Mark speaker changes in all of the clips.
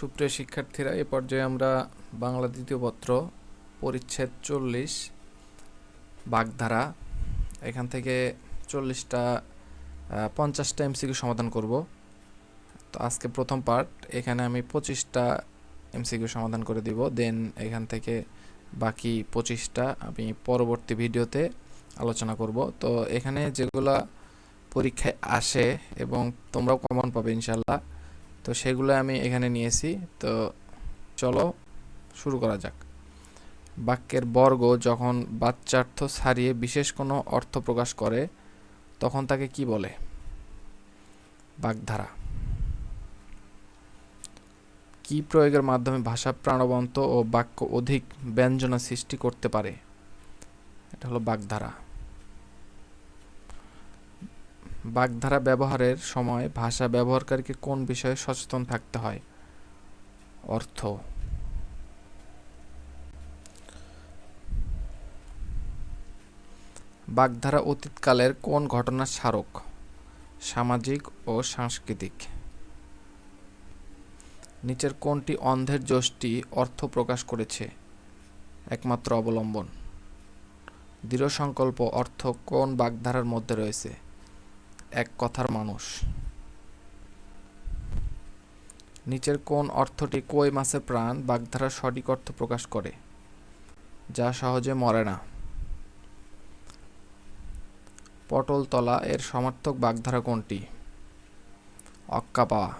Speaker 1: সুপ্রিয় শিক্ষার্থীরা, এ পর্যায়ে আমরা বাংলা দ্বিতীয় পত্র, পরিচ্ছেদ চল্লিশ, বাগধারা, এখান থেকে চল্লিশটা পঞ্চাশটা এমসিকিউ সমাধান করব। তো আজকে প্রথম পার্ট এখানে আমি পঁচিশটা এমসিকিউ সমাধান করে দিব। দেন এখান থেকে বাকি পঁচিশটা আমি পরবর্তী ভিডিওতে আলোচনা করব। তো এখানে যেগুলা পরীক্ষায় আসে এবং তোমরাও কমন পাবে ইনশাল্লাহ তো সেগুলো আমি এখানে নিয়েছি। তো চলো, শুরু করা যাক। বাক্যের বর্গ যখন বাচ্চার্থ ছাড়িয়ে বিশেষ কোনো অর্থ প্রকাশ করে, তখন তাকে কি বলে? বাগধারা। কি প্রয়োগের মাধ্যমে ভাষা প্রাণবন্ত ও বাক্য অধিক ব্যঞ্জনা সৃষ্টি করতে পারে? এটা হলো বাগধারা। বাগধারা ব্যবহারের সময় ভাষা ব্যবহারকারীকে কোন বিষয়ে সচেতন থাকতে হয়? অর্থ বাগধারা অতীতকালের কোন ঘটনার স্মারক? সামাজিক ও সাংস্কৃতিক। নিচের কোনটি অন্ধের যষ্টি অর্থ প্রকাশ করেছে? একমাত্র অবলম্বন। দৃঢ় সংকল্প অর্থ কোন বাগধারার মধ্যে রয়েছে? এক কথার মানুষ। নিচের কোন অর্থটি কই মাছের প্রাণ বাগধারার সঠিক অর্থ প্রকাশ করে, যা সহজে মরে না। পটলতলা এর সমার্থক বাগধারা কোনটি? অক্কা পাওয়া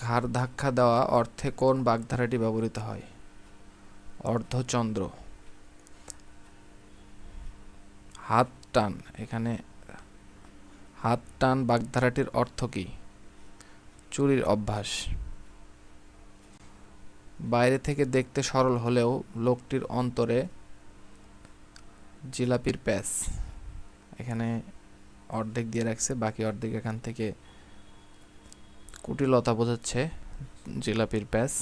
Speaker 1: ঘাড় ধাক্কা দেওয়া অর্থে কোন বাগধারাটি ব্যবহৃত হয়? অর্ধচন্দ্র। হাত টান। এখানে হাত টান বাগধারাটির অর্থ কি? চুরির অভ্যাস। বাইরে থেকে দেখতে সরল হলেও লোকটির অন্তরে জিলাপির প্যাচ। এখানে অর্ধেক দিয়ে রাখছে, বাকি অর্ধেক এখান থেকে কুটিলতা বোঝাচ্ছে জিলাপির প্যাচ।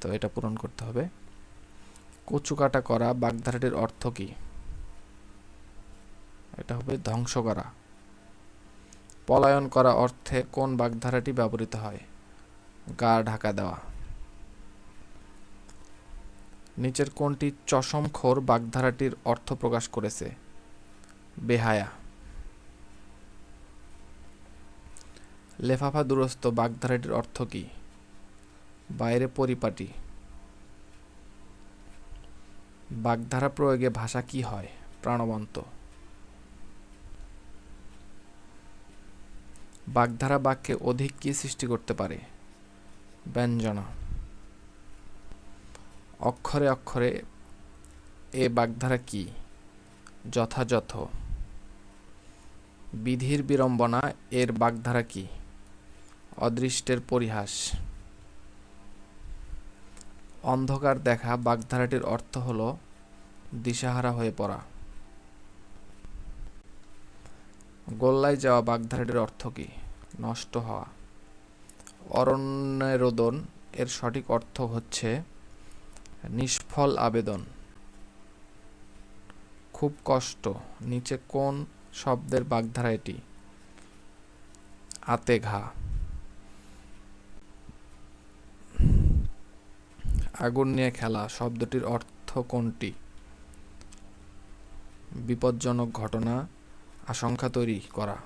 Speaker 1: তো এটা পূরণ করতে হবে। কচু কাটা করা বাগধারাটির অর্থ কী? এটা হবে ধ্বংস করা। পলায়ন করা অর্থে কোন বাগধারাটি ব্যবহৃত হয়? গা ঢাকা দেওয়া। নিচের কোনটি চশমখোর বাগধারাটির অর্থ প্রকাশ করেছে? বেহায়া। লেফাফা দুরস্ত বাগধারাটির অর্থ কি? বাইরে পরিপাটি। বাগধারা প্রয়োগে ভাষা কি হয়? প্রাণবন্ত। বাগধারা বাক্যে অধিক কি সৃষ্টি করতে পারে? ব্যঞ্জনা। অক্ষরে অক্ষরে এ বাগধারা কি? যথাযথ। বিধির বিড়ম্বনা এর বাগধারা কি? অদৃষ্টের পরিহাস। অন্ধকার দেখা বাগধারাটির অর্থ হল দিশাহারা হয়ে পড়া। গোল্লায় যাওয়া বাগধারাটির অর্থ কী? নষ্ট হওয়া। অরণ্যরোদন, এর সঠিক অর্থ হচ্ছে নিষ্ফল আবেদন। খুব কষ্ট, নিচে কোন শব্দের বাগধারা এটি? আতে ঘা। আগুন নিয়ে খেলা, শব্দটির অর্থ কোনটি? বিপজ্জনক ঘটনা আশঙ্কা তৈরি করা।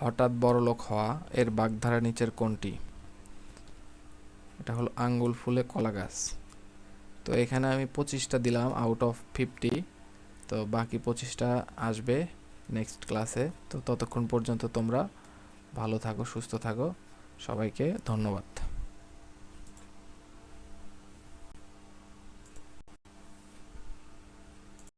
Speaker 1: হঠাৎ বড়লোক হওয়া এর বাগধারা নিচের কোনটি এটা হলো আঙ্গুল ফুলে কলা গাছ। তো এখানে আমি পঁচিশটা দিলাম আউট অফ ফিফটি তো বাকি পঁচিশটা আসবে নেক্সট ক্লাসে তো ততক্ষণ পর্যন্ত তোমরা ভালো থাকো, সুস্থ থাকো। সবাইকে ধন্যবাদ।